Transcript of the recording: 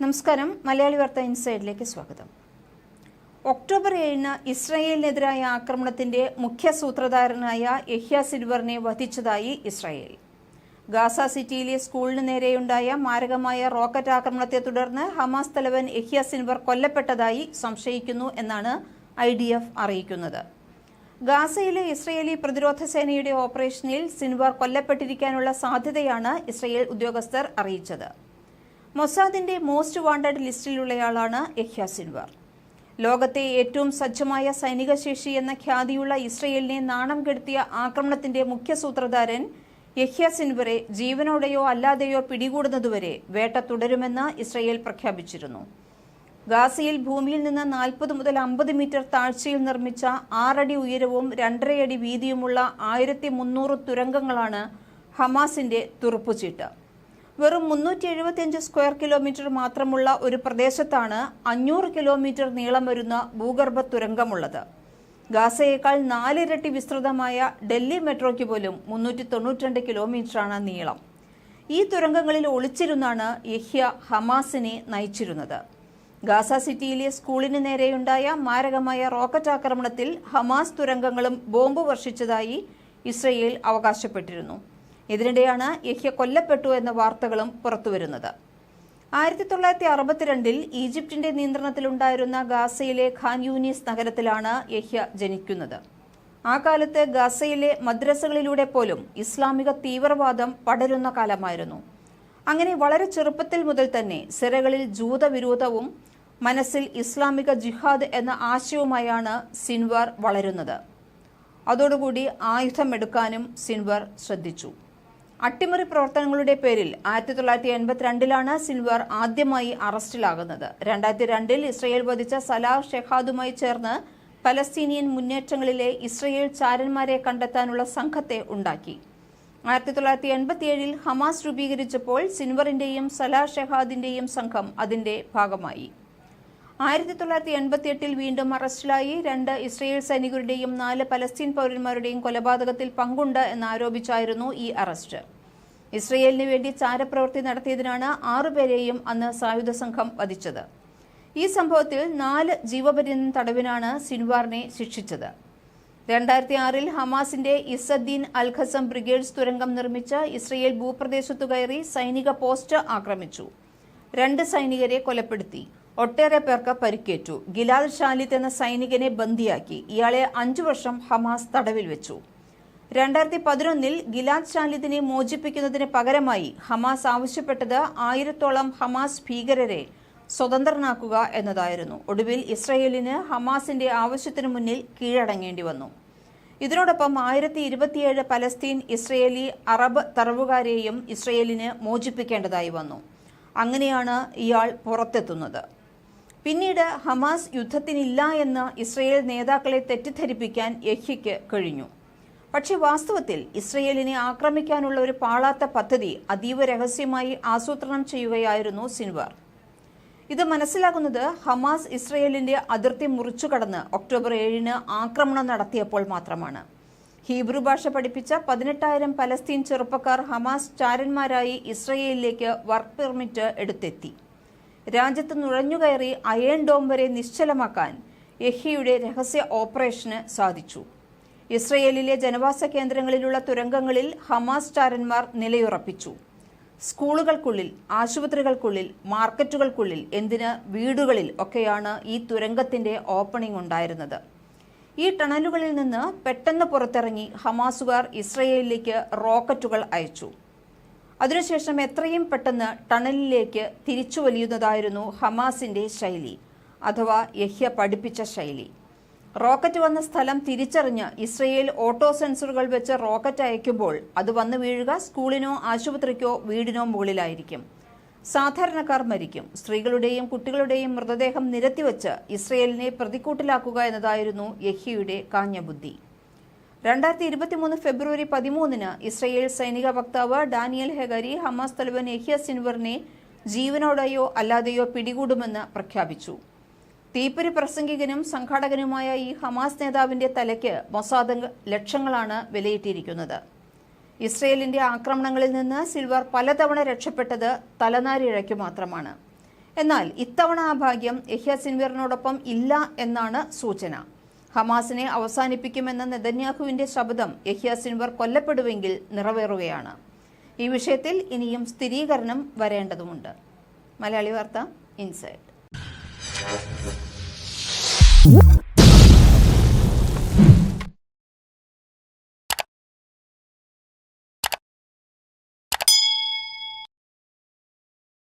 നമസ്കാരം. മലയാളി വാർത്ത ഇൻസൈഡിലേക്ക് സ്വാഗതം. ഒക്ടോബർ ഏഴിന് ഇസ്രായേലിനെതിരായ ആക്രമണത്തിന്റെ മുഖ്യ സൂത്രധാരനായ യഹ്യ സിൽവറിനെ വധിച്ചതായി ഇസ്രായേൽ. ഗാസ സിറ്റിയിലെ സ്കൂളിന് നേരെയുണ്ടായ മാരകമായ റോക്കറ്റ് ആക്രമണത്തെ തുടർന്ന് ഹമാസ് തലവൻ യഹ്യ സിൻവർ കൊല്ലപ്പെട്ടതായി സംശയിക്കുന്നു എന്നാണ് ഐ അറിയിക്കുന്നത്. ഗാസയിലെ ഇസ്രയേലി പ്രതിരോധ സേനയുടെ ഓപ്പറേഷനിൽ സിൻവർ കൊല്ലപ്പെട്ടിരിക്കാനുള്ള സാധ്യതയാണ് ഇസ്രയേൽ ഉദ്യോഗസ്ഥർ അറിയിച്ചത്. മൊസാദിന്റെ മോസ്റ്റ് വാണ്ടഡ് ലിസ്റ്റിലുള്ളയാളാണ് യഹ്യ സിൻവർ. ലോകത്തെ ഏറ്റവും സജ്ജമായ സൈനിക ശേഷി എന്ന ഖ്യാതിയുള്ള ഇസ്രയേലിനെ നാണം കെടുത്തിയ ആക്രമണത്തിന്റെ മുഖ്യ സൂത്രധാരൻ യഹ്യ സിൻവറെ ജീവനോടെയോ അല്ലാതെയോ പിടികൂടുന്നതുവരെ വേട്ട തുടരുമെന്ന് ഇസ്രയേൽ പ്രഖ്യാപിച്ചിരുന്നു. ഗാസയിൽ ഭൂമിയിൽ നിന്ന് നാൽപ്പത് മുതൽ അമ്പത് മീറ്റർ താഴ്ചയിൽ നിർമ്മിച്ച ആറടി ഉയരവും രണ്ടരയടി വീതിയുമുള്ള ആയിരത്തി മുന്നൂറ് തുരങ്കങ്ങളാണ് ഹമാസിന്റെ തുറുപ്പുചീട്ട്. വെറും മുന്നൂറ്റി എഴുപത്തിയഞ്ച് സ്ക്വയർ കിലോമീറ്റർ മാത്രമുള്ള ഒരു പ്രദേശത്താണ് അഞ്ഞൂറ് കിലോമീറ്റർ നീളം വരുന്ന ഭൂഗർഭ തുരങ്കമുള്ളത്. ഗാസയേക്കാൾ നാലിരട്ടി വിസ്തൃതമായ ഡൽഹി മെട്രോയ്ക്ക് പോലും മുന്നൂറ്റി തൊണ്ണൂറ്റിരണ്ട് കിലോമീറ്ററാണ് നീളം. ഈ തുരങ്കങ്ങളിൽ ഒളിച്ചിരുന്നാണ് യഹ്യ ഹമാസിനെ നയിച്ചിരുന്നത്. ഗാസ സിറ്റിയിലെ സ്കൂളിന് നേരെയുണ്ടായ മാരകമായ റോക്കറ്റ് ആക്രമണത്തിൽ ഹമാസ് തുരങ്കങ്ങളും ബോംബ് വർഷിച്ചതായി ഇസ്രയേൽ അവകാശപ്പെട്ടിരുന്നു. ഇതിനിടെയാണ് യഹ്യ കൊല്ലപ്പെട്ടു എന്ന വാർത്തകളും പുറത്തുവരുന്നത്. ആയിരത്തി തൊള്ളായിരത്തി അറുപത്തിരണ്ടിൽ ഈജിപ്തിന്റെ നിയന്ത്രണത്തിലുണ്ടായിരുന്ന ഗാസയിലെ ഖാൻ യൂനിസ് നഗരത്തിലാണ് യഹ്യ ജനിക്കുന്നത്. ആ കാലത്ത് ഗാസയിലെ മദ്രസകളിലൂടെ പോലും ഇസ്ലാമിക തീവ്രവാദം പടരുന്ന കാലമായിരുന്നു. അങ്ങനെ വളരെ ചെറുപ്പത്തിൽ മുതൽ തന്നെ സിറകളിൽ ജൂതവിരോധവും മനസ്സിൽ ഇസ്ലാമിക ജിഹാദ് എന്ന ആശയവുമായാണ് സിൻവർ വളരുന്നത്. അതോടുകൂടി ആയുധമെടുക്കാനും സിൻവർ ശ്രദ്ധിച്ചു. അട്ടിമറി പ്രവർത്തനങ്ങളുടെ പേരിൽ ആയിരത്തി തൊള്ളായിരത്തി എൺപത്തിരണ്ടിലാണ് സിൽവർ ആദ്യമായി അറസ്റ്റിലാകുന്നത്. രണ്ടായിരത്തി രണ്ടിൽ ഇസ്രയേൽ വധിച്ച സലാഹ് ഷെഹാദുമായി ചേർന്ന് പലസ്തീനിയൻ മുന്നേറ്റങ്ങളിലെ ഇസ്രയേൽ ചാരന്മാരെ കണ്ടെത്താനുള്ള സംഘത്തെ ഉണ്ടാക്കി. ആയിരത്തി തൊള്ളായിരത്തി എൺപത്തിയേഴിൽ ഹമാസ് രൂപീകരിച്ചപ്പോൾ സിൻവറിന്റെയും സലാഹ് ഷെഹാദിന്റെയും സംഘം അതിന്റെ ഭാഗമായി. ആയിരത്തി തൊള്ളായിരത്തി എൺപത്തി എട്ടിൽ വീണ്ടും അറസ്റ്റിലായി. രണ്ട് ഇസ്രയേൽ സൈനികരുടെയും നാല് പലസ്തീൻ പൗരന്മാരുടെയും കൊലപാതകത്തിൽ പങ്കുണ്ട് എന്നാരോപിച്ചായിരുന്നു ഈ അറസ്റ്റ്. ഇസ്രയേലിന് വേണ്ടി ചാരപ്രവൃത്തി നടത്തിയതിനാണ് ആറുപേരെയും അന്ന് സായുധ സംഘം വധിച്ചത്. ഈ സംഭവത്തിൽ നാല് ജീവപര്യന്തം തടവിനാണ് സിൻവാറിനെ ശിക്ഷിച്ചത്. രണ്ടായിരത്തി ആറിൽ ഹമാസിന്റെ ഇസദ്ദീൻ അൽ ഖസം ബ്രിഗേഡ്സ് തുരങ്കം നിർമ്മിച്ച ഇസ്രയേൽ ഭൂപ്രദേശത്തു കയറി സൈനിക പോസ്റ്റ് ആക്രമിച്ചു. രണ്ട് സൈനികരെ കൊലപ്പെടുത്തി. ഒട്ടേറെ പേർക്ക് പരിക്കേറ്റു. ഗിലാദ് ഷാലിത്ത് എന്ന സൈനികനെ ബന്ദിയാക്കി. ഇയാളെ അഞ്ചു വർഷം ഹമാസ് തടവിൽ വെച്ചു. രണ്ടായിരത്തി പതിനൊന്നിൽ ഗിലാദ് ഷാലിദിനെ മോചിപ്പിക്കുന്നതിന് പകരമായി ഹമാസ് ആവശ്യപ്പെട്ടത് ആയിരത്തോളം ഹമാസ് ഭീകരരെ സ്വതന്ത്രനാക്കുക എന്നതായിരുന്നു. ഒടുവിൽ ഇസ്രയേലിന് ഹമാസിന്റെ ആവശ്യത്തിനു മുന്നിൽ കീഴടങ്ങേണ്ടി വന്നു. ഇതിനോടൊപ്പം ആയിരത്തി ഇരുപത്തിയേഴ് പലസ്തീൻ ഇസ്രയേലി അറബ് തറവുകാരെയും ഇസ്രയേലിന് മോചിപ്പിക്കേണ്ടതായി വന്നു. അങ്ങനെയാണ് ഇയാൾ പുറത്തെത്തുന്നത്. പിന്നീട് ഹമാസ് യുദ്ധത്തിനില്ല എന്ന് ഇസ്രയേൽ നേതാക്കളെ തെറ്റിദ്ധരിപ്പിക്കാൻ യഹ്യയ്ക്ക് കഴിഞ്ഞു. പക്ഷേ വാസ്തവത്തിൽ ഇസ്രയേലിനെ ആക്രമിക്കാനുള്ള ഒരു പാളാത്ത പദ്ധതി അതീവ രഹസ്യമായി ആസൂത്രണം ചെയ്യുകയായിരുന്നു സിൻവർ. ഇത് മനസ്സിലാകുന്നത് ഹമാസ് ഇസ്രയേലിന്റെ അതിർത്തി മുറിച്ചുകടന്ന് ഒക്ടോബർ ഏഴിന് ആക്രമണം നടത്തിയപ്പോൾ മാത്രമാണ്. ഹീബ്രു ഭാഷ പഠിപ്പിച്ച പതിനെട്ടായിരം പലസ്തീൻ ചെറുപ്പക്കാർ ഹമാസ് ചാരന്മാരായി ഇസ്രയേലിലേക്ക് വർക്ക് പെർമിറ്റ് എടുത്തെത്തി. രാജ്യത്ത് നുഴഞ്ഞുകയറി അയൺ ഡോം വരെ നിശ്ചലമാക്കാൻ യഹിയുടെ രഹസ്യ ഓപ്പറേഷന് സാധിച്ചു. ഇസ്രയേലിലെ ജനവാസ കേന്ദ്രങ്ങളിലുള്ള തുരങ്കങ്ങളിൽ ഹമാസ് ചാരന്മാർ നിലയുറപ്പിച്ചു. സ്കൂളുകൾക്കുള്ളിൽ ആശുപത്രികൾക്കുള്ളിൽ മാർക്കറ്റുകൾക്കുള്ളിൽ എന്തിന് വീടുകളിൽ ഒക്കെയാണ് ഈ തുരങ്കത്തിന്റെ ഓപ്പണിംഗ് ഉണ്ടായിരുന്നത്. ഈ ടണലുകളിൽ നിന്ന് പെട്ടെന്ന് പുറത്തിറങ്ങി ഹമാസുകാർ ഇസ്രയേലിലേക്ക് റോക്കറ്റുകൾ അയച്ചു. അതിനുശേഷം എത്രയും പെട്ടെന്ന് ടണലിലേക്ക് തിരിച്ചു വലിയുന്നതായിരുന്നു ഹമാസിന്റെ ശൈലി അഥവാ യഹ്യ പഠിപ്പിച്ച ശൈലി. റോക്കറ്റ് വന്ന സ്ഥലം തിരിച്ചറിഞ്ഞ് ഇസ്രയേൽ ഓട്ടോ സെൻസറുകൾ വെച്ച് റോക്കറ്റ് അയക്കുമ്പോൾ അത് വന്നു വീഴുക സ്കൂളിനോ ആശുപത്രിക്കോ വീടിനോ മുകളിലായിരിക്കും. സാധാരണക്കാർ മരിക്കും. സ്ത്രീകളുടെയും കുട്ടികളുടെയും മൃതദേഹം നിരത്തിവച്ച് ഇസ്രയേലിനെ പ്രതിക്കൂട്ടിലാക്കുക എന്നതായിരുന്നു യഹിയുടെ കാഞ്ഞബുദ്ധി രണ്ടായിരത്തി ഇരുപത്തിമൂന്ന് ഫെബ്രുവരി പതിമൂന്നിന് ഇസ്രയേൽ സൈനിക വക്താവ് ഡാനിയൽ ഹെഗരി ഹമാസ് തലവൻ എഹിയ സിൻവറിനെ ജീവനോടെയോ അല്ലാതെയോ പിടികൂടുമെന്ന് പ്രഖ്യാപിച്ചു. തീപ്പൊരി പ്രസംഗികനും സംഘാടകനുമായ ഈ ഹമാസ് നേതാവിന്റെ തലയ്ക്ക് മൊസാദ് ലക്ഷങ്ങളാണ് വിലയിട്ടിരിക്കുന്നത്. ഇസ്രയേലിന്റെ ആക്രമണങ്ങളിൽ നിന്ന് സിൽവർ പലതവണ രക്ഷപ്പെട്ടത് തലനാരിഴയ്ക്ക് മാത്രമാണ്. എന്നാൽ ഇത്തവണ ആ ഭാഗ്യം യഹ്യ സിൻവീറിനോടൊപ്പം ഇല്ല എന്നാണ് സൂചന. ഹമാസിനെ അവസാനിപ്പിക്കുമെന്ന നെതന്യാഹുവിന്റെ ശബ്ദം യഹ്യ സിൻവർ കൊല്ലപ്പെടുവെങ്കിൽ നിറവേറുകയാണ്. ഈ വിഷയത്തിൽ ഇനിയും സ്ഥിരീകരണം വരേണ്ടതുമുണ്ട്. മലയാളി വാർത്ത ഇൻസൈഡ്